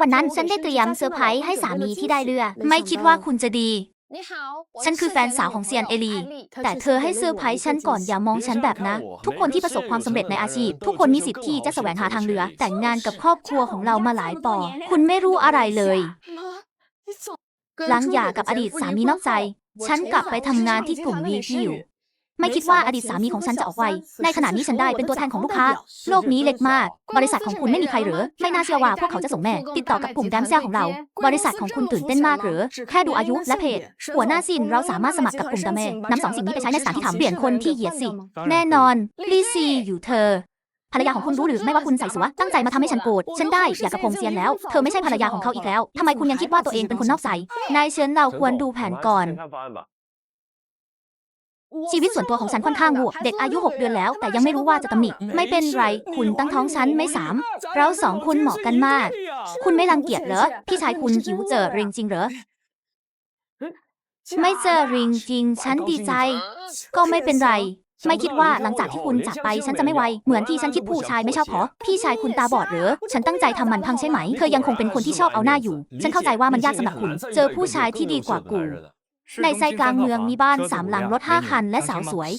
วันนั้นฉันได้เตรียมเซอร์ไพรส์ให้สามีที่ได้เรือ ไม่คิดว่าคุณจะดี ฉันคือแฟนสาวของเซียนเอลี แต่เธอให้เซอร์ไพรส์ฉันก่อนอย่ามองฉันแบบนะ ทุกคนที่ประสบความสำเร็จในอาชีพ ทุกคนมีสิทธิ์ที่จะแสวงหาทางเรือ แต่งงานกับครอบครัวของเรามาหลายปอ คุณไม่รู้อะไรเลยหลังหย่ากับอดีตสามีนอกใจ ฉันกลับไปทำงานที่กลุ่มวีพิว ไม่คิดว่าอดีตสามีของฉันจะออกไว ในขณะนี้ฉันได้เป็นตัวแทนของลูกค้า โลกนี้เล็กมาก บริษัทของคุณไม่มีใครเหรือ ไม่น่าเชื่อว่าพวกเขาจะส่งแม่ ติดต่อกับกลุ่มแดมเซลของเรา บริษัทของคุณตื่นเต้นมากเหรือ แค่ดูอายุและเพศ หัวหน้าซินเราสามารถสมัครกับกลุ่มดาเมนำสองสิ่งนี้ไปใช้ในสถานที่ถามเปลี่ยนคนที่เหยียดสิ แน่นอนลี่ซีอยู่เธอภรรยาของคุณรู้หรือไม่ว่าคุณใส่สัวตั้งใจมาทำให้ฉันโกรธฉันได้อยากกับพงเซียนแล้ว เธอไม่ใช่ภรรยาของเขาอีกแล้วทำไมคุณยังคิดว่าตัวเองเป็นคนนอกใจนายเชิญเราควรดูแผนก่อน ชีวิตส่วนตัวของฉันค่อนข้างวัวเด็กอายุ 6 เดือนแล้ว แต่ยังไม่รู้ว่าจะตำหนิ ไม่เป็นไร คุณตั้งท้องฉันไม่สาม เราสองคนเหมาะกันมาก คุณไม่รังเกียจเหรอ พี่ชายคุณหิวเจอริงจริงเหรอ ไม่เจอริงจริง ฉันดีใจ ก็ไม่เป็นไร ไม่คิดว่าหลังจากที่คุณจากไปฉันจะไม่ไว เหมือนที่ฉันคิดผู้ชายไม่ชอบพอพี่ชายคุณตาบอดเหรอ ฉันตั้งใจทำมันพังใช่ไหม เธอยังคงเป็นคนที่ชอบเอาหน้าอยู่ ฉันเข้าใจว่ามันยากสำหรับคุณ เจอผู้ชายที่ดีกว่ากู ในใจกลางเมืองมีบ้านสามหลังรถห้าคันและสาวสวย